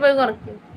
പോയി കുറയ്ക്കും.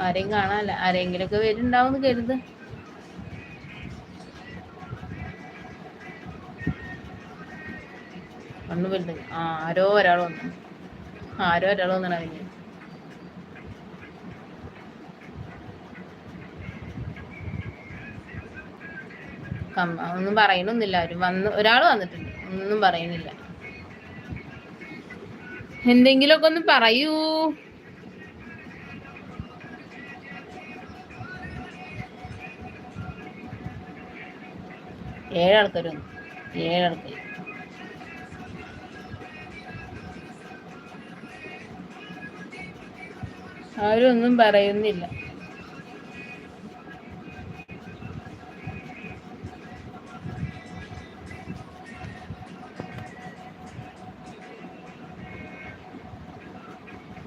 ആരെയും കാണാനല്ല. ആരെങ്കിലൊക്കെ വരുന്നുണ്ടാവും കരുത്. വന്നു വലുത്. ആ ആരോ ഒരാൾ വന്നു. ആരോ ഒരാൾ വന്നാണ് അതിന് ഒന്നും പറയണൊന്നുമില്ല ആരും വന്ന് ഒരാൾ വന്നിട്ടുണ്ട്. ഒന്നും പറയുന്നില്ല. എന്തെങ്കിലുമൊക്കെ ഒന്ന് പറയൂ. ഏഴാൾക്കാർ വന്നു. ഏഴാൾക്കാർ അവരൊന്നും പറയുന്നില്ല.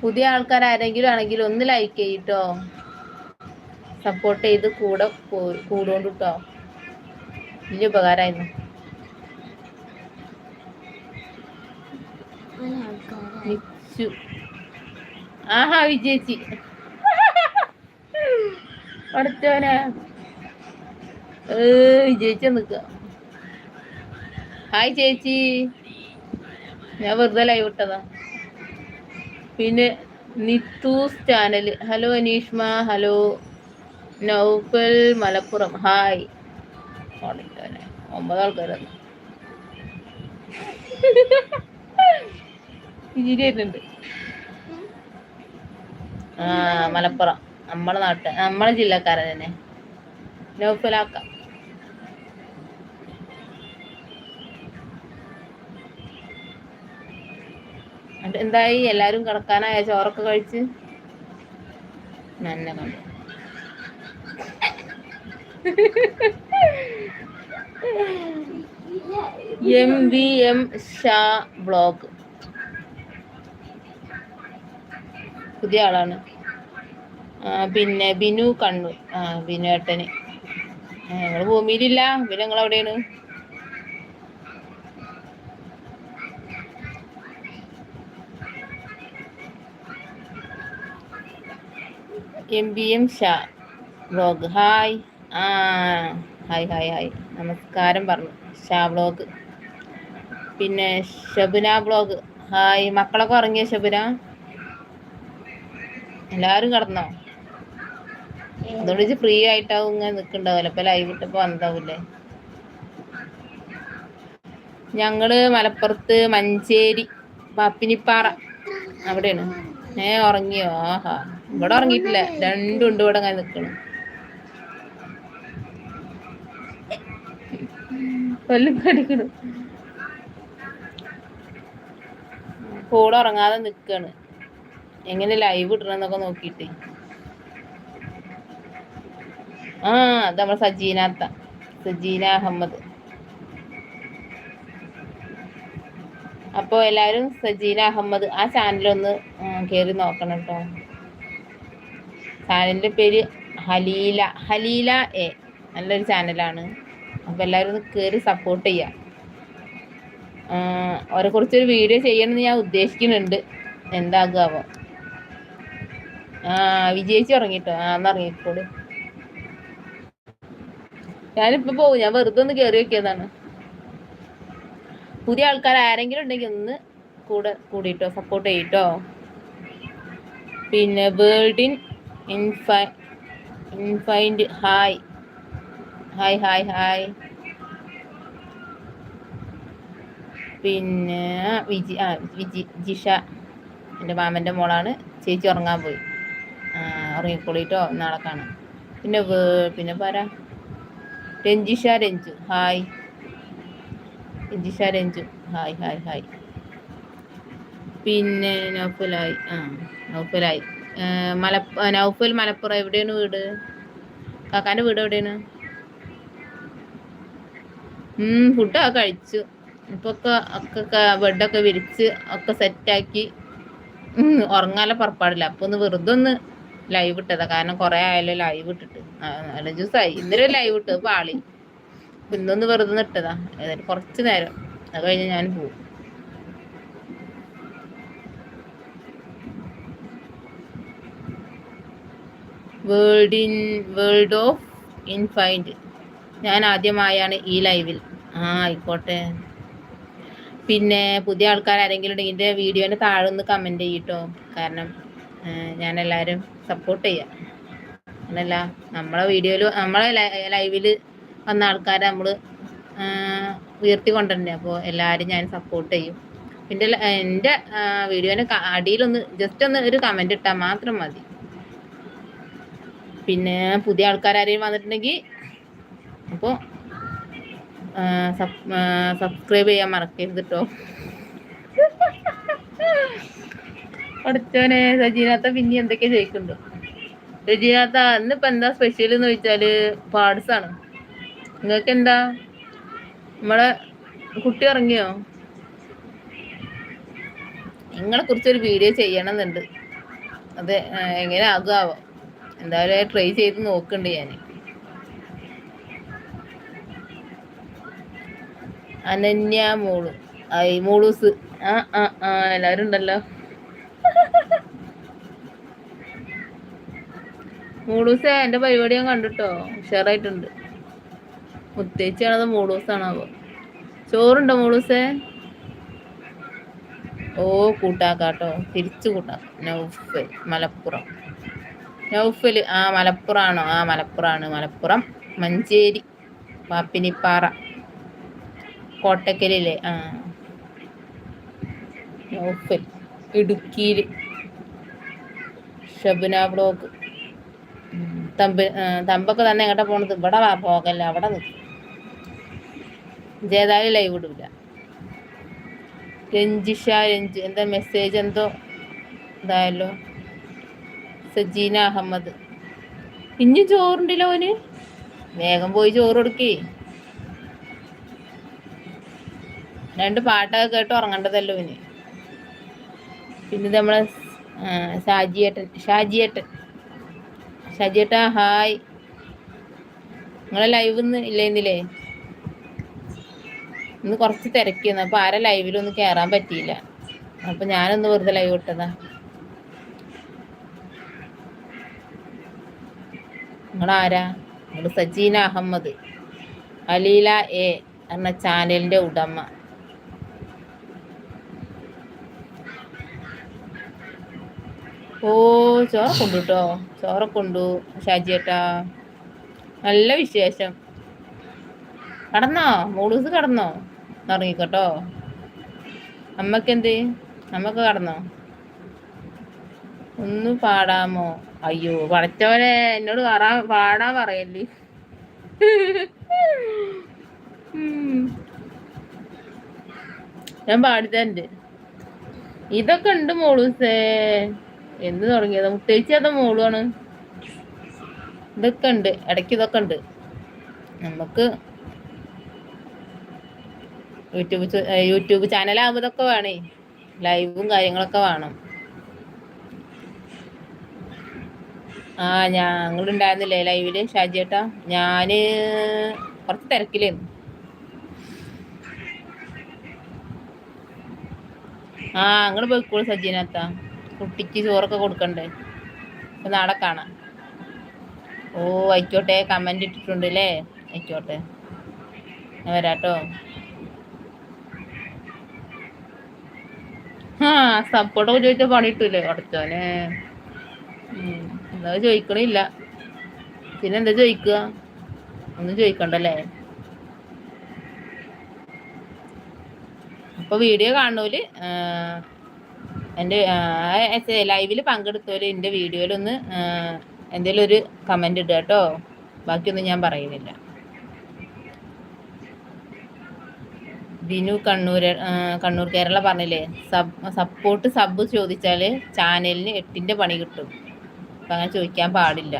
പുതിയ ആൾക്കാർ ആരെങ്കിലും ആണെങ്കിൽ ഒന്ന് ലൈക്ക് ചെയ്യട്ടോ സപ്പോർട്ട് ചെയ്ത് കൂടെ കൂടുകൊണ്ട് കേട്ടോ വലിയ ഉപകാരമായിരുന്നു മിച്ചു ആഹാ വിജയിച്ചി. അടുത്തവനെ ഏ വിജയിച്ച നിക്ക ഹായ് ചേച്ചി. ഞാൻ വെറുതെ ലൈവ് ഇട്ടതാ. പിന്നെ നിത്തൂസ് channel hello Aneeshma. Hello Naufal Malappuram. Hi ഓടിക്കോനെ ഒമ്പത് ആൾക്കാർ ചിരിയുന്നുണ്ട് ആ മലപ്പുറം. നമ്മളെ നാട്ട് നമ്മളെ ജില്ലക്കാരൻ തന്നെ. നൗഫലാക്ക. എന്തായി? എല്ലാരും കിടക്കാനായ? ചോറൊക്കെ കഴിച്ച്? നന്നെ കണ്ടു. M V M Sha blog പുതിയ ആളാണ്. പിന്നെ ബിനു കണ്ണൂർ ആ ബിനു ഏട്ടന്. ഞങ്ങൾ ഭൂമിയിലില്ല. പിന്നെ ഞങ്ങൾ എവിടെയാണ് M B M Sha blog hi ആ. Hi hi hi. നമസ്കാരം പറഞ്ഞു. ഷാ ബ്ലോഗ് പിന്നെ ഷബുന ബ്ലോഗ് ഹായ് മക്കളൊക്കെ ഉറങ്ങിയ ഷബുന? എല്ലാവരും കിടന്നോ? അതുകൊണ്ട് ഫ്രീ ആയിട്ടാവും ഇങ്ങനെ നിൽക്കണ്ടാവില്ല ഇപ്പൊ ലൈവ് ഇട്ടപ്പോൾ വന്നതാവൂല്ലേ? ഞങ്ങൾ മലപ്പുറത്ത് മഞ്ചേരി പാപ്പിനിപ്പാറ അവിടെയാണ്. ഏ ഉറങ്ങിയോ? ആഹാ. ഇവിടെ ഉറങ്ങിയിട്ടില്ല. രണ്ടും ഉണ്ട് ഇവിടെ അങ്ങനെ നിൽക്കണം. കൊല്ലും കടിക്കണം. കൂടെ ഉറങ്ങാതെ നിൽക്കാണ് എങ്ങനെ ലൈവ് ഇടണമെന്നൊക്കെ നോക്കിയിട്ട്. ആ അത് നമ്മളെ സജീനാത്ത. സജീന അഹമ്മദ്. അപ്പോൾ എല്ലാരും സജീന അഹമ്മദ് ആ ചാനലൊന്ന് കയറി നോക്കണം കേട്ടോ ചാനലിന്റെ പേര് ഹലീല. ഹലീല എ. നല്ലൊരു ചാനലാണ് അപ്പോൾ എല്ലാവരും ഒന്ന് കയറി സപ്പോർട്ട് ചെയ്യാം. അവരെ കുറിച്ചൊരു വീഡിയോ ചെയ്യണമെന്ന് ഞാൻ ഉദ്ദേശിക്കുന്നുണ്ട്. എന്താകാവോ ആ വിജയിച്ചു ഇറങ്ങിട്ടോ ആ ഇറങ്ങിക്കോളൂ ഞാനിപ്പോ പോകും ഞാൻ വെറുതെ ഒന്ന് കയറി വെക്കിയതാണ് പുതിയ ആൾക്കാർ ആരെങ്കിലും ഉണ്ടെങ്കിൽ ഒന്ന് കൂടെ കൂടിയിട്ടോ സപ്പോർട്ട് ചെയ്യട്ടോ. പിന്നെ വേൾഡിൻ ഇൻഫൈ ഇൻഫൈൻഡ് ഹായ്. ഹായ് ഹായ് ഹായ് പിന്നെ വിജി ആ വിജി ജിഷ എന്റെ മാമന്റെ മോളാണ്. ചേച്ചി ഉറങ്ങാൻ പോയി. ഉറങ്ങിക്കൊള്ളിട്ടോ നാളെ കാണാം. പിന്നെ പിന്നെ പറ. Ranjisha Ranju. Hi Ranjisha Ranju. Hi hi hi പിന്നെ നൗഫലായി. ആ നൗഫലായി. മലപ്പ നൗഫൽ മലപ്പുറം എവിടെയാണ് വീട്? കാക്കാന്റെ വീട് എവിടെയാണ്? ഫുഡൊക്കെ കഴിച്ചു. ഇപ്പൊ ഒക്കെ ബെഡൊക്കെ വിരിച്ച് ഒക്കെ സെറ്റാക്കി ഉറങ്ങാലെ പുറപ്പാടില്ല. അപ്പൊ ഒന്ന് വെറുതെ ഒന്ന് ലൈവ് ഇട്ടതാ. കാരണം കുറെ ആയാലും ലൈവ് ഇട്ടിട്ട്. നാലഞ്ച് ജ്യൂസായി ഇന്നലെ ലൈവ് ഇട്ടത് പാളി. ഇന്നൊന്ന് വെറുതെ ഇട്ടതാ. ഏതായാലും കുറച്ച് നേരം. അത് കഴിഞ്ഞ് ഞാൻ പോവും. വേൾഡ് ഇൻ വേൾഡ് ഓഫ് ഇൻഫൈൻഡ് ഞാൻ ആദ്യമായാണ് ഈ ലൈവിൽ. ആ ആയിക്കോട്ടെ. പിന്നെ പുതിയ ആൾക്കാർ ആരെങ്കിലും ഉണ്ടെങ്കിൽ എന്റെ താഴെ ഒന്ന് കമന്റ് ചെയ്യട്ടോ. കാരണം ഞാൻ എല്ലാവരും സപ്പോർട്ട് ചെയ്യാം. അങ്ങനല്ല നമ്മളെ വീഡിയോയിൽ നമ്മളെ ലൈവിൽ വന്ന ആൾക്കാരെ നമ്മൾ ഉയർത്തി കൊണ്ടുവരണ്ടേ? അപ്പോൾ എല്ലാവരും ഞാൻ സപ്പോർട്ട് ചെയ്യും. പിന്നെ എന്റെ വീഡിയോനെ അടിയിലൊന്ന് ജസ്റ്റ് ഒന്ന് ഒരു കമന്റ് ഇട്ടാൽ മാത്രം മതി. പിന്നെ പുതിയ ആൾക്കാരും വന്നിട്ടുണ്ടെങ്കിൽ അപ്പോൾ സബ്സ്ക്രൈബ് ചെയ്യാൻ മറക്കരുത് കേട്ടോ പഠിച്ചോനെ സജീനാത്ത പിന്നെ എന്തൊക്കെ ചോദിക്കുന്നുണ്ട്? സജീനാത്ത ഇന്നിപ്പോ എന്താ സ്പെഷ്യൽ എന്ന് ചോദിച്ചാൽ പാർട്സ് ആണ് നിങ്ങൾക്ക് എന്താ നമ്മളെ കുട്ടി ഇറങ്ങിയോ നിങ്ങളെ കുറിച്ചൊരു വീഡിയോ ചെയ്യണമെന്നുണ്ട്. അത് എങ്ങനെ ആകുമാവോ എന്തായാലും ട്രൈ ചെയ്ത് നോക്കുന്നുണ്ട് ഞാൻ അനന്യ മോൾ. ഐ മോളൂസ്. ആ ആ ആ എല്ലാവരും ഉണ്ടല്ലോ. മൂളൂസേ എന്റെ പരിപാടി ഞാൻ കണ്ടിട്ടോ? ഉഷാറായിട്ടുണ്ട്. മോളൂസ് മൂളൂസാണാവോ? ചോറുണ്ടോ മൂളൂസേ? ഓ കൂട്ടാക്കാട്ടോ. തിരിച്ചു കൂട്ടാക്കാം. നൗഫൽ മലപ്പുറം. നൗഫൽ ആ മലപ്പുറാണോ? ആ മലപ്പുറാണ്. മലപ്പുറം മഞ്ചേരി പാപ്പിനിപ്പാറ കോട്ടക്കലില്ലേ ആ. നൗഫൽ ഇടുക്കിയിൽ ഷബുന ബ്ലോക്ക്. തമ്പ് തമ്പൊക്കെ തന്നെ എങ്ങോട്ടാ പോണത്? ഇവിടെ വാ പോകല്ല അവിടെ നിൽക്കും ജേതാവി ലൈവ് ഇടൂല. രഞ്ജിഷ രഞ്ജി എന്താ മെസ്സേജ് എന്തോ ഇതായല്ലോ? സജീന അഹമ്മദ്. ഇനി ചോറുണ്ടല്ലോ ഓന്? വേഗം പോയി ചോറ് കൊടുക്കേ. രണ്ട് പാട്ടൊക്കെ കേട്ട് ഉറങ്ങേണ്ടതല്ലോ ഇനി. പിന്നെ നമ്മളെ ഷാജിയേട്ടൻ ഷാജിയേട്ടൻ. ഷാജിയേട്ട ഹായ്. നിങ്ങളെ ലൈവ് ഇന്ന് ഇല്ലേന്നില്ലേ? ഇന്ന് കുറച്ച് തിരക്കിയെന്ന് അപ്പോൾ ആരെ ലൈവിലൊന്നും കേറാൻ പറ്റിയില്ല. അപ്പോൾ ഞാനൊന്ന് വെറുതെ ലൈവ് ഇട്ടതാ. നിങ്ങളാരാ? നിങ്ങൾ സജീന അഹമ്മദ്. അലീല എ എന്ന ചാനലിന്റെ ഉടമ. ഓ ചോറ കൊണ്ടു കേട്ടോ ചോറ കൊണ്ടു. ഷാജിയേട്ടാ നല്ല വിശേഷം. കടന്നോ? മൂളൂസ് കടന്നോ? ഇറങ്ങിക്കോട്ടോ അമ്മയ്ക്ക് എന്ത് നമുക്ക് കടന്നോ? ഒന്ന് പാടാമോ? അയ്യോ പഠിച്ചവനെ എന്നോട് പാടാ പാടാൻ പറയല്ലേ. ഞാൻ പാടിത്തണ്ട് ഇതൊക്കെ ഉണ്ട് മോളൂസേ. എന്ന് തുടങ്ങിയത്. മുത്തേച്ചി മോളുവാണ്? ഇതൊക്കെ ഉണ്ട്. ഇടയ്ക്ക് ഇതൊക്കെ ഉണ്ട്. നമുക്ക് യൂട്യൂബ് യൂട്യൂബ് ചാനലാകുമ്പോൾ ഇതൊക്കെ വേണേ. ലൈവും കാര്യങ്ങളൊക്കെ വേണം. ആ ഞങ്ങളുണ്ടായിരുന്നില്ലേ ലൈവിൽ ഷാജിയേട്ടാ ഞാൻ കുറച്ച് തിരക്കിലായിരുന്നു. ആ അങ്ങോട്ട് പോയിക്കോളൂ സജ്ജീനത്ത കുട്ടിക്ക് ചോറൊക്കെ കൊടുക്കണ്ടേ? അപ്പൊ നാളെ കാണാം. ഓ ആയിക്കോട്ടെ. കമന്റ് ഇട്ടിട്ടുണ്ട് അല്ലേ ആയിക്കോട്ടെ. ഞാൻ വരാട്ടോ. ആ സപ്പോർട്ടൊക്കെ ചോദിച്ചാൽ പണി കിട്ടൂലേ? കുറച്ചോനെ എന്താ ചോദിക്കണില്ല. പിന്നെ എന്താ ചോദിക്കുക? ഒന്നും ചോദിക്കണ്ടല്ലേ അപ്പൊ വീഡിയോ കാണുന്നോൽ എന്റെ ലൈവിൽ പങ്കെടുത്തവർ എന്റെ വീഡിയോയിലൊന്ന് എന്തെങ്കിലും ഒരു കമന്റ് ഇടുക കേട്ടോ. ബാക്കിയൊന്നും ഞാൻ പറയുന്നില്ല. ബിനു കണ്ണൂർ കണ്ണൂർ കേരള പറഞ്ഞില്ലേ സബ് സപ്പോർട്ട് സബ് ചോദിച്ചാൽ ചാനലിന് എട്ടിന്റെ പണി കിട്ടും. അപ്പം അങ്ങനെ ചോദിക്കാൻ പാടില്ല.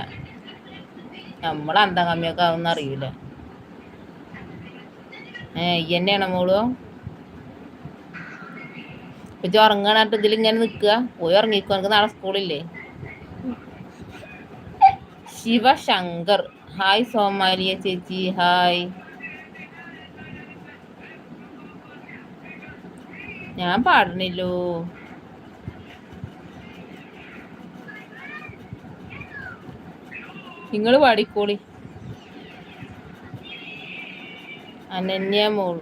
നമ്മൾ അന്തകമ്മിയൊക്കെ ആവുമെന്ന് അറിയില്ല ഏ ഈ തന്നെയാണോ മോളോ? ഇപ്പൊ ഉറങ്ങാനായിട്ട് ഇതിൽ ഇങ്ങനെ നിൽക്കുക. പോയി ഉറങ്ങിക്കോ. എനിക്ക് നാളെ സ്കൂളില്ലേ ശിവശങ്കർ. ഹായ് സോമാലിയ ചേച്ചി. ഹായ് ഞാൻ പാടണില്ലോ നിങ്ങൾ പാടിക്കോളി. അനന്യ മോൾ.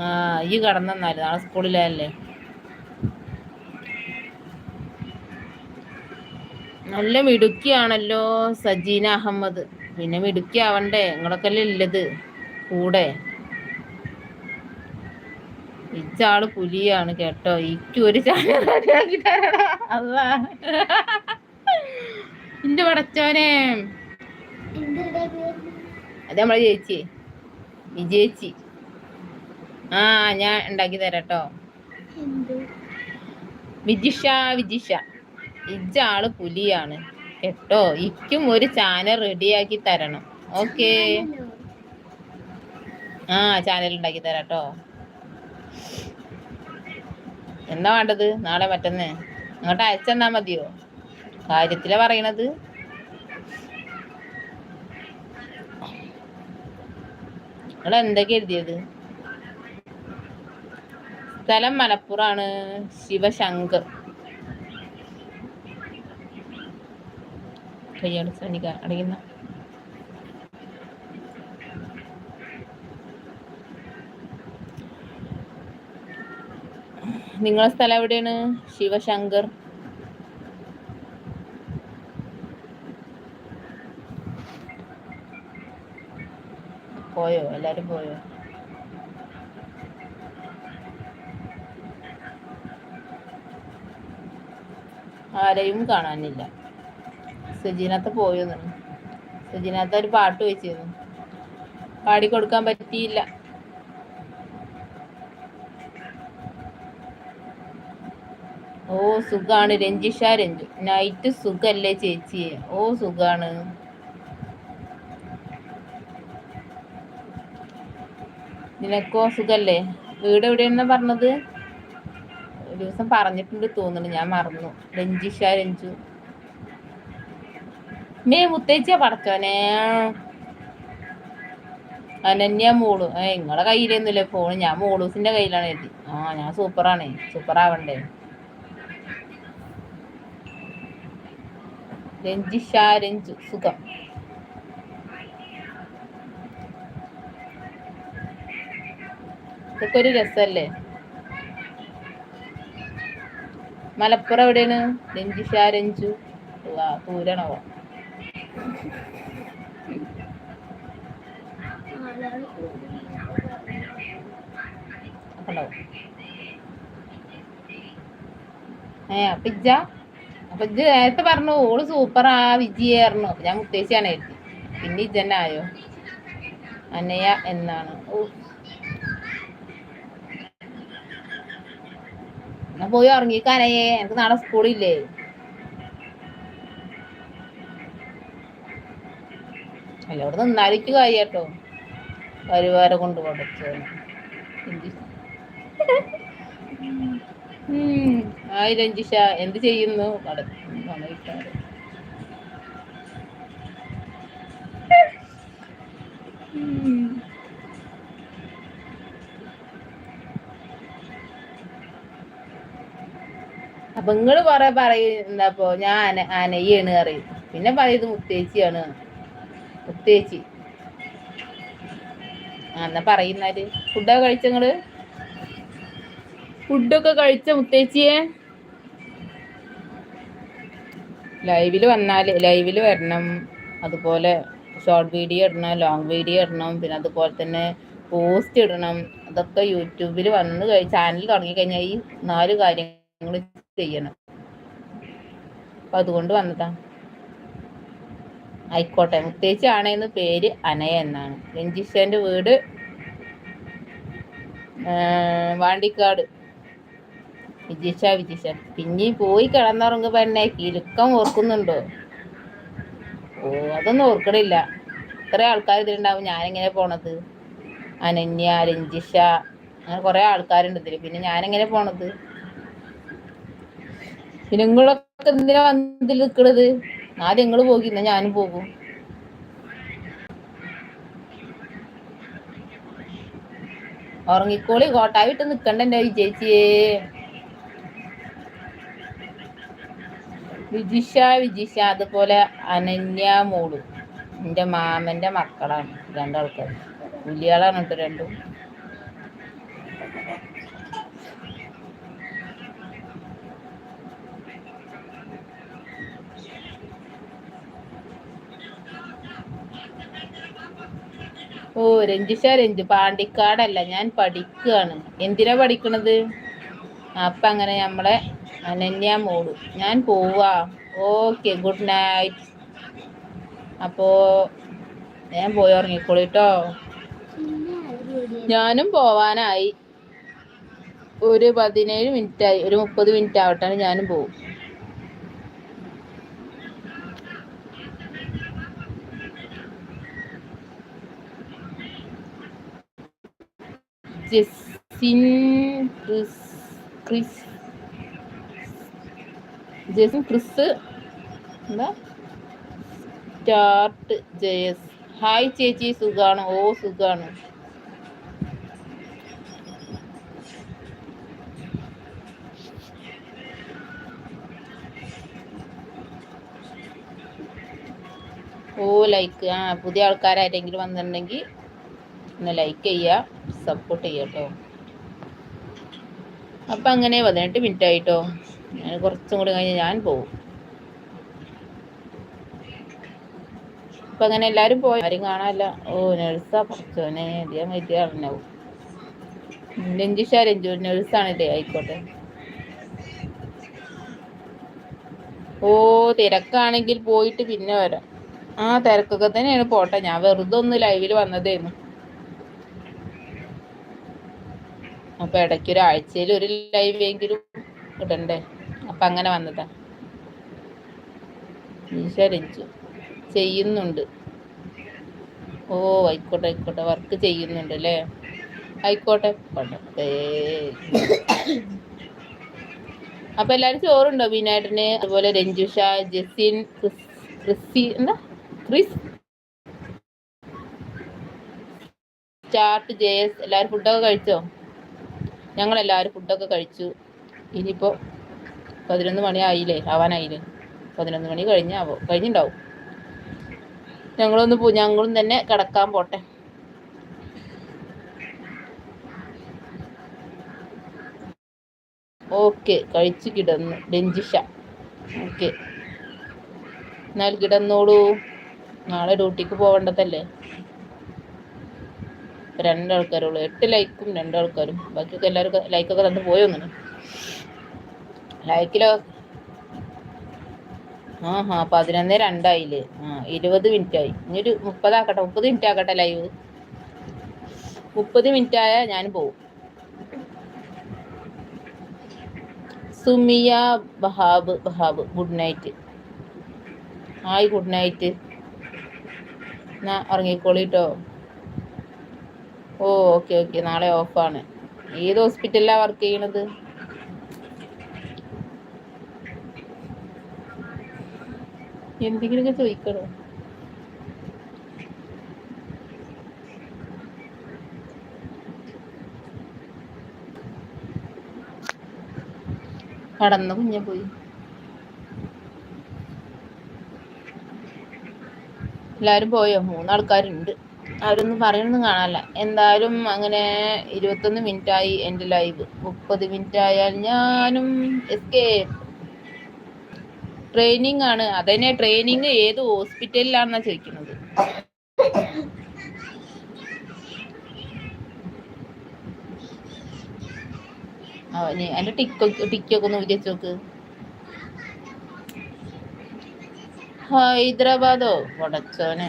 ആ ഈ കടന്നാൽ നാളെ സ്കൂളിലല്ലേ നല്ല മിടുക്കിയാണല്ലോ സജീന അഹമ്മദ്. പിന്നെ മിടുക്കി ആവണ്ടേ നിങ്ങളൊക്കെ അല്ലേ ഉള്ളത്. കൂടെ. ഇച്ചാൾ പുലിയാണ് കേട്ടോ. ഇക്ക് ഒരു ചാനൽ അല്ല എന്റെ പടച്ചോനെ. അതെ നമ്മളെ ചേച്ചി വിജയിച്ചി. ആ ഞാൻ ഉണ്ടാക്കി തരാട്ടോ. വിജിഷ വിജിഷ. ഇജാൾ പുലിയാണ്. കേട്ടോ ഇക്കും ഒരു ചാനൽ റെഡിയാക്കി തരണം. ഓക്കേ. ആ ചാനൽ ഉണ്ടാക്കി തരാട്ടോ എന്താ വേണ്ടത്? നാളെ മറ്റന്ന്? അങ്ങോട്ട് അയച്ചെന്നാ മതിയോ? കാര്യത്തിലാ പറയണത്. നിങ്ങൾ എന്തൊക്കെ എഴുതിയത്? സ്ഥലം മലപ്പുറാണ്. ശിവശങ്കർ. കയ്യാണ് സനിക അടയുന്ന നിങ്ങളെ സ്ഥലം എവിടെയാണ്? ശിവശങ്കർ. പോയോ? എല്ലാരും പോയോ? ആരെയും കാണാനില്ല. സജീനത്ത് പോയെന്നു. സജീനത്ത് ഒരു പാട്ട് വെച്ചിരുന്നു. പാടിക്കൊടുക്കാൻ പറ്റിയില്ല. ഓ സുഖാണ് രഞ്ജിഷ രഞ്ജു. നൈറ്റ് സുഖല്ലേ ചേച്ചി? ഓ സുഖാണ്. നിനക്കോ സുഖല്ലേ? വീട് എവിടെയാണെന്ന് പറഞ്ഞത്? ഒരു ദിവസം പറഞ്ഞിട്ടുണ്ട് തോന്നുന്നു. ഞാൻ മറന്നു. രഞ്ജിഷ രഞ്ജു. മേ മുത്തേച്ച പടച്ചോനെ അനന്യ മോൾ. ഏ നിങ്ങളെ കയ്യിലൊന്നുമില്ല ഫോൺ ഞാൻ മോളൂസിന്റെ കയ്യിലാണ് എത്തി ആ ഞാൻ സൂപ്പറാണേ. സൂപ്പർ ആവണ്ടേ രഞ്ജിഷ രഞ്ജു. സുഖം. ഇതൊക്കെ ഒരു രസല്ലേ? മലപ്പുറം എവിടെയാണ്? രഞ്ജിഷ രഞ്ജു. ദൂരണോ ഏ അപ്പൊ ഇജ്ജ. അപ്പൊ ഇജ്ജ് നേരത്തെ പറഞ്ഞു ഓൾ സൂപ്പറാ വിജയായിരുന്നു. അപ്പൊ ഞാൻ മുത്തേച്ചിയാണ് എഴുതി പിന്നെ ഇജ്ജന്നെ അനയ എന്നാണ്. ഓ. എന്നാ പോയി ഉറങ്ങിക്കാനേ എനിക്ക് നാളെ സ്കൂളില്ലേ അല്ല അവിടെ നിന്നാലിക്ക് കാര്യട്ടോ പരിവാരം കൊണ്ട് കൊടുത്തു ഹായ് രഞ്ജിഷ എന്ത് ചെയ്യുന്നു? അപ്പൊ നിങ്ങൾ കൊറേ പറയും എന്താപ്പോ ഞാൻ അനയ്യാണ് അറിയും പിന്നെ പറയുന്നത് മുത്തേച്ചിയാണ്. മുത്തേച്ചി. ആ എന്നാ പറയുന്നാൽ ഫുഡൊക്കെ കഴിച്ചങ്ങൾ ഫുഡൊക്കെ കഴിച്ച മുത്തേച്ചിയെ? ലൈവിൽ വന്നാൽ ലൈവിൽ വരണം. അതുപോലെ ഷോർട്ട് വീഡിയോ ഇടണം ലോങ് വീഡിയോ ഇടണം പിന്നെ അതുപോലെ തന്നെ പോസ്റ്റ് ഇടണം. അതൊക്കെ യൂട്യൂബിൽ വന്ന് കഴിഞ്ഞ് ചാനൽ തുടങ്ങി കഴിഞ്ഞാൽ ഈ നാല് കാര്യങ്ങൾ ചെയ്യണം. അപ്പൊ അതുകൊണ്ട് വന്നതാ. ആയിക്കോട്ടെ. മുത്തേച്ചി ആണെന്ന് പേര് അനയ എന്നാണ്. രഞ്ജിഷന്റെ വീട് വാണ്ടിക്കാട്. വിജിഷ വിജിഷ പിന്നെ പോയി കിടന്നുറങ്ങുക പെണ്ണെ കിലുക്കം ഓർക്കുന്നുണ്ടോ? ഓ അതൊന്നും ഓർക്കണില്ല. ഇത്ര ആൾക്കാർ ഇതിലുണ്ടാവും. ഞാനെങ്ങനെ പോണത്? അനന്യ രഞ്ജിഷ അങ്ങനെ കുറെ ആൾക്കാരുണ്ട് ഇതിൽ പിന്നെ ഞാനെങ്ങനെ പോണത്? പിന്നെ നിങ്ങളൊക്കെ എന്തിനാ വന്നതിൽ നിൽക്കണത് ആദ്യം നിങ്ങൾ പോകി എന്നാ ഞാനും പോകും. ഉറങ്ങിക്കോളി കോട്ടായി വിട്ട് നിക്കണ്ട എന്റെ വിജയിച്ചേ വിജിഷ വിജിഷ അതുപോലെ അനന്യ മോൾ. എന്റെ മാമന്റെ മക്കളാണ് രണ്ടാൾക്കാർ പുലികളാണ് കേട്ടോ രണ്ടും. ഓ രഞ്ജിഷ രഞ്ജു. പാണ്ടിക്കാടല്ല ഞാൻ പഠിക്കുകയാണ് എന്തിനാ പഠിക്കണത്? അപ്പൊ അങ്ങനെ നമ്മളെ അനന്യ മോൾ. ഞാൻ പോവാ. ഓക്കെ ഗുഡ് നൈറ്റ് അപ്പോ ഞാൻ പോയി ഉറങ്ങിക്കോളൂ കേട്ടോ ഞാനും പോവാനായി. ഒരു പതിനേഴ് മിനിറ്റ് ആയി ഒരു മുപ്പത് മിനിറ്റ് ആവട്ടെ ഞാനും പോവും. ജെസിൻ ക്രിസ് ജെസിൻ ക്രിസ് എന്താ? സ്റ്റാർട്ട് ജയസ് ഹായ് ചേച്ചി സുഖാണ്. ഓ സുഖാണ്. ഓ ലൈക്ക് ആ പുതിയ ആൾക്കാരായിട്ടെങ്കിലും വന്നിട്ടുണ്ടെങ്കിൽ ഒന്ന് ലൈക്ക് ചെയ്യുക. സപ്പോർട്ട് ചെയ്യാം കേട്ടോ അപ്പം അങ്ങനെ പതിനെട്ട് മിനിറ്റ് ആയിട്ടോ. ഞാൻ കുറച്ചും കൂടി കഴിഞ്ഞ് ഞാൻ പോവും. അപ്പം അങ്ങനെ എല്ലാരും പോയി. ആരും കാണാനല്ല. ഓ നഴ്സാ പഠിച്ചോനെ അധികം വലിയ അറിഞ്ഞാവും രഞ്ജിഷ രഞ്ജു നഴ്സാണല്ലേ ആയിക്കോട്ടെ. ഓ തിരക്കാണെങ്കിൽ പോയിട്ട് പിന്നെ വരാം. ആ തിരക്കൊക്കെ തന്നെയാണ്. പോട്ടെ ഞാൻ വെറുതെ ഒന്ന് ലൈവിൽ വന്നതേന്നു അപ്പൊ ഇടയ്ക്ക് ഒരു ആഴ്ചയിൽ ഒരു ലൈവ് എങ്കിലും ഇടണ്ടേ? അപ്പൊ അങ്ങനെ വന്നതാ. ഈശ്വരിച്ചു ചെയ്യുന്നുണ്ട്. ഓ ആയിക്കോട്ടെ ആയിക്കോട്ടെ. വർക്ക് ചെയ്യുന്നുണ്ട് അല്ലേ? ആയിക്കോട്ടെ. പണ്ടേ അപ്പൊ എല്ലാരും ചോറുണ്ടോ ബീനായിട്ടിന് അതുപോലെ രഞ്ജുഷ ജെസിൻ ക്രിസി എന്താ? ക്രിസ്? ചാർട്ട് ജയസ് എല്ലാരും ഫുഡൊക്കെ കഴിച്ചോ? ഞങ്ങൾ എല്ലാവരും ഫുഡൊക്കെ കഴിച്ചു. ഇനിയിപ്പോൾ പതിനൊന്ന് മണി ആയില്ലേ? ആവാനായില്ലേ? പതിനൊന്ന് മണി കഴിഞ്ഞാവോ കഴിഞ്ഞിണ്ടാവും. ഞങ്ങളൊന്ന് പോ ഞങ്ങളും തന്നെ കിടക്കാൻ പോട്ടെ. ഓക്കെ കഴിച്ച് കിടന്നു. രഞ്ജിഷ ഓക്കെ. എന്നാൽ കിടന്നോളൂ. നാളെ ഡ്യൂട്ടിക്ക് പോവേണ്ടതല്ലേ? രണ്ടാൾക്കാരുള്ളൂ എട്ട് ലൈക്കും രണ്ടാൾക്കാരും. ബാക്കിയൊക്കെ എല്ലാവർക്കും ലൈക്കൊക്കെ തന്നു പോയോന്നു ലൈക്കിലോ ആ ഹാ പതിനൊന്ന് രണ്ടായില്ലേ? ആ ഇരുപത് മിനിറ്റ് ആയി ഇനി ഒരു മുപ്പതാക്കട്ടെ മുപ്പത് മിനിറ്റ് ആക്കട്ടെ ലൈവ് മുപ്പത് മിനിറ്റ് ആയാൽ ഞാൻ പോവും. Sumiya Bahab Bahab good night hi good night എന്നാ ഇറങ്ങിക്കോളിട്ടോ ഓ ഓക്കെ ഓക്കെ നാളെ ഓഫാണ് ഏത് ഹോസ്പിറ്റലിലാണ് വർക്ക് ചെയ്യണത്? എന്തെങ്കിലുമൊക്കെ ചോദിക്കണോ? കടന്നു കുഞ്ഞ പോയി. എല്ലാവരും പോയോ? മൂന്നാൾക്കാരുണ്ട്. അവരൊന്നും പറയണമെന്ന് കാണാനല്ല. എന്തായാലും അങ്ങനെ ഇരുപത്തൊന്ന് മിനിറ്റ് ആയി എന്റെ ലൈവ്. മുപ്പത് മിനിറ്റ് ആയാൽ ഞാനും എസ്കേപ്പ് ട്രെയിനിങ് ആണ്. അതന്നെ ട്രെയിനിങ് ഏത് ഹോസ്പിറ്റലിലാണെന്നാ ചോദിക്കുന്നത്. എന്റെ ടിക്കോ ടിക്കൊക്കെ ഒന്ന് വിചാരിച്ചു നോക്ക്. ഹൈദരാബാദോ? വടച്ചോനെ.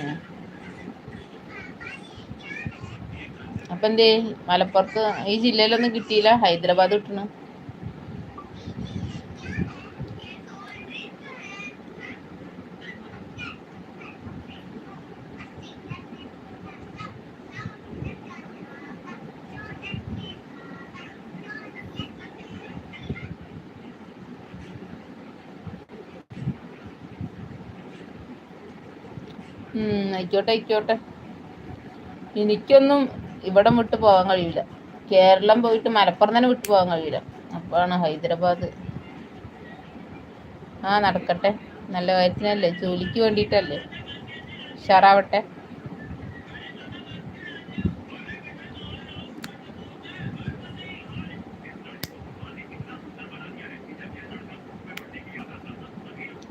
അപ്പൊ എന്തേ? മലപ്പുറത്ത് ഈ ജില്ലയിലൊന്നും കിട്ടിയില്ല? ഹൈദരാബാദ് കിട്ടണ ആയിക്കോട്ടെ ആയിക്കോട്ടെ. എനിക്കൊന്നും ഇവിടെ വിട്ടു പോകാൻ കഴിയില്ല. കേരളം പോയിട്ട് മലപ്പുറം തന്നെ വിട്ടു പോകാൻ കഴിയില്ല. അപ്പോഴാണ് ഹൈദരാബാദ്. ആ നടക്കട്ടെ. നല്ല കാര്യത്തിനല്ലേ ജോലിക്ക് വേണ്ടിയിട്ടല്ലേ. ഉഷാറാവട്ടെ.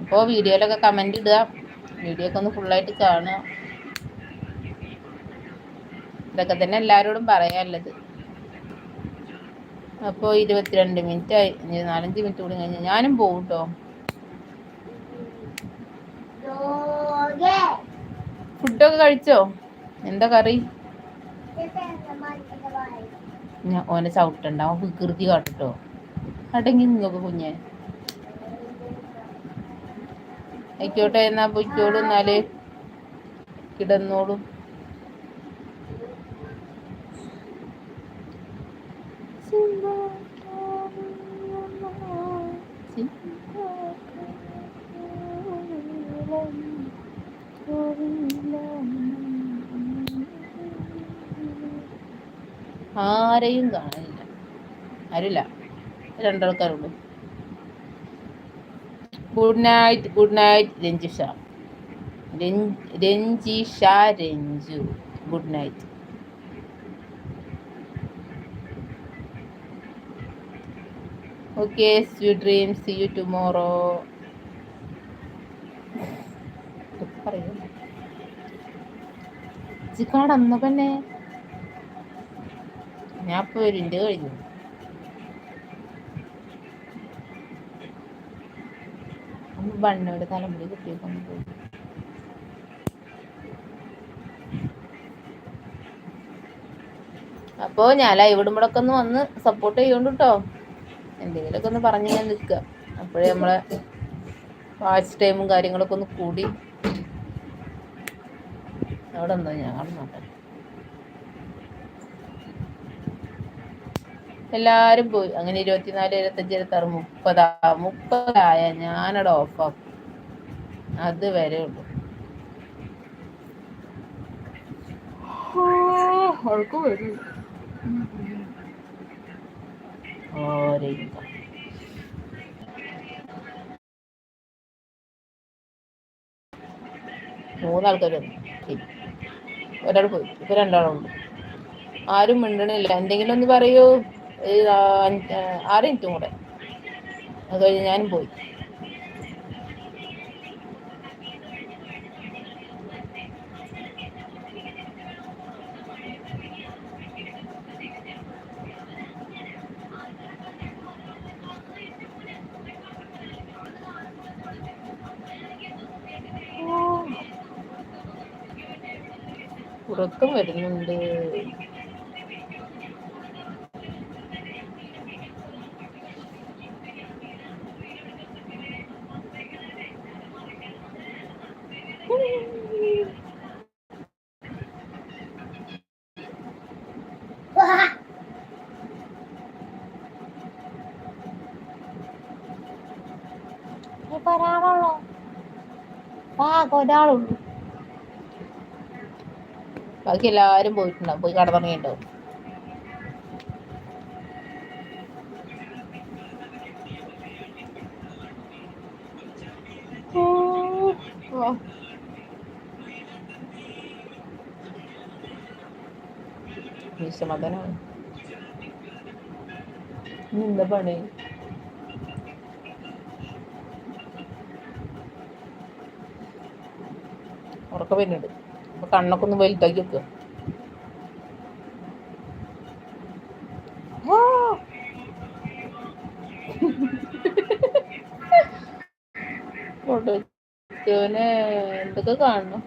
അപ്പോൾ വീഡിയോയിലൊക്കെ കമന്റ് ഇടുക. വീഡിയോ ഒക്കെ ഒന്ന് ഫുള്ളായിട്ട് കാണുക. ഇതൊക്കെ തന്നെ എല്ലാവരോടും പറയാനുള്ളത്. അപ്പോൾ ഇരുപത്തിരണ്ട് മിനിറ്റ് ആയി. നാലഞ്ച് മിനിറ്റ് കൂടി കഴിഞ്ഞ് ഞാനും പോകും കേട്ടോ ഫുഡൊക്കെ കഴിച്ചോ? എന്താ കറി? ഓനെ ചവിട്ടുണ്ടാവും വികൃതി കാട്ടിട്ടോ. അടങ്ങി നിങ്ങൾക്ക് കുഞ്ഞേ. ആയിക്കോട്ടെ എന്നാ പൊയ്ക്കോളൂ എന്നാൽ. കിടന്നോളൂ. ആരെയും കാണില്ല. ആരില്ല രണ്ടാൾക്കാരുള്ളൂ good night good night Ranjisha Ranjisha Ranju good night okay sweet dream see you tomorrow പറയൂ. കടന്നു തന്നെ. ഞാൻ ഇപ്പോൾ കഴിഞ്ഞു. ബണ്ണയുടെ തലമുടി കുട്ടിയൊക്കെ പോയി അപ്പോൾ ഞാൻ ലൈവ് ഇടുമ്പോഴൊക്കെ ഒന്ന് വന്ന് സപ്പോർട്ട് ചെയ്യുന്നുണ്ട് കേട്ടോ എന്തെങ്കിലുമൊക്കെ ഒന്ന് പറഞ്ഞു ഞാൻ നിൽക്കുക. അപ്പോഴേ നമ്മളെ വാച്ച് ടൈമും കാര്യങ്ങളൊക്കെ ഒന്ന് കൂടി. അവിടെ എന്തോ ഞാൻ നോട്ടെ എല്ലാരും പോയി. അങ്ങനെ ഇരുപത്തിനാല് ഇരുപത്തഞ്ച് ഇരുപത്താറ് മുപ്പതാ മുപ്പതായ ഞാനവിടെ ഓഫാക്കും അത് വരെ. ഉള്ളു മൂന്നാൾക്കാർ ഒരാൾ പോയി. ഇപ്പൊ രണ്ടാളുണ്ട്. ആരും മിണ്ടണില്ല. എന്തെങ്കിലും ഒന്ന് പറയൂ. ഒരു ആറ് മിനിറ്റും കൂടെ. അത് കഴിഞ്ഞ് ഞാനും പോയി. ഉറക്കം വരുന്നുണ്ട്. ഒരാളുള്ളൂ ബാക്കി എല്ലാരും പോയിട്ടുണ്ടാവും പോയി കടന്നുറങ്ങിയിട്ടുണ്ടാവും. വിഷമതനാണ് എന്താ പണി? ഉറക്കം വരുന്നുണ്ട്. അപ്പൊ കണ്ണൊക്കെ ഒന്ന് വലുതാക്കി വെക്കുക ഫോട്ടോനെ എന്തൊക്കെ കാണണം?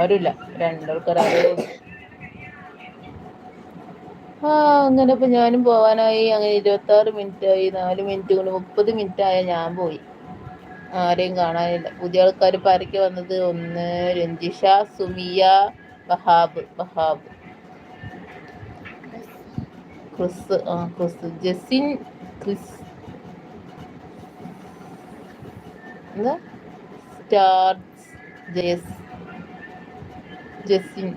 ആരുമില്ല രണ്ടാൾക്കാരും ആ അങ്ങനെ ഇപ്പൊ ഞാനും പോവാനായി. അങ്ങനെ ഇരുപത്തി ആറ് മിനിറ്റ് ആയി. നാല് മിനിറ്റ് കൊണ്ട് മുപ്പത് മിനിറ്റ് ആയ ഞാൻ പോയി. ആരെയും കാണാനില്ല. പുതിയ ആൾക്കാർ പരക്കെ വന്നത് ഒന്ന് രഞ്ജിഷ സുമിയ ബഹാബ് ബഹാബ്. ക്രിസ് ആ Chris. Jasin Chris. Star Jasin.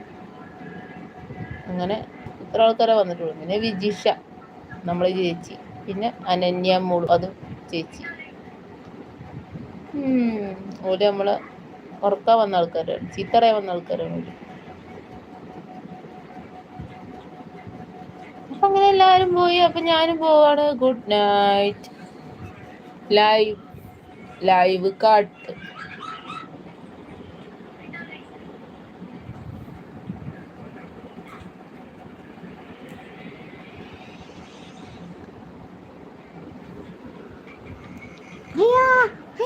അങ്ങനെ ഇത്ര ആൾക്കാരെ വന്നിട്ടുള്ളൂ. പിന്നെ വിജിഷ നമ്മളെ ചേച്ചി. പിന്നെ അനന്യ മോൾ അതും ചേച്ചി. ഓൽ നമ്മളെ ഉറക്കാൻ വന്ന ആൾക്കാരാണ്. ചീത്തറയാൻ വന്ന ആൾക്കാരാണ് ഓര് അപ്പൊ അങ്ങനെ എല്ലാരും പോയി. അപ്പൊ ഞാനും പോവാണ്. Good night. ലൈവ്. ലൈവ് കാട്ട്.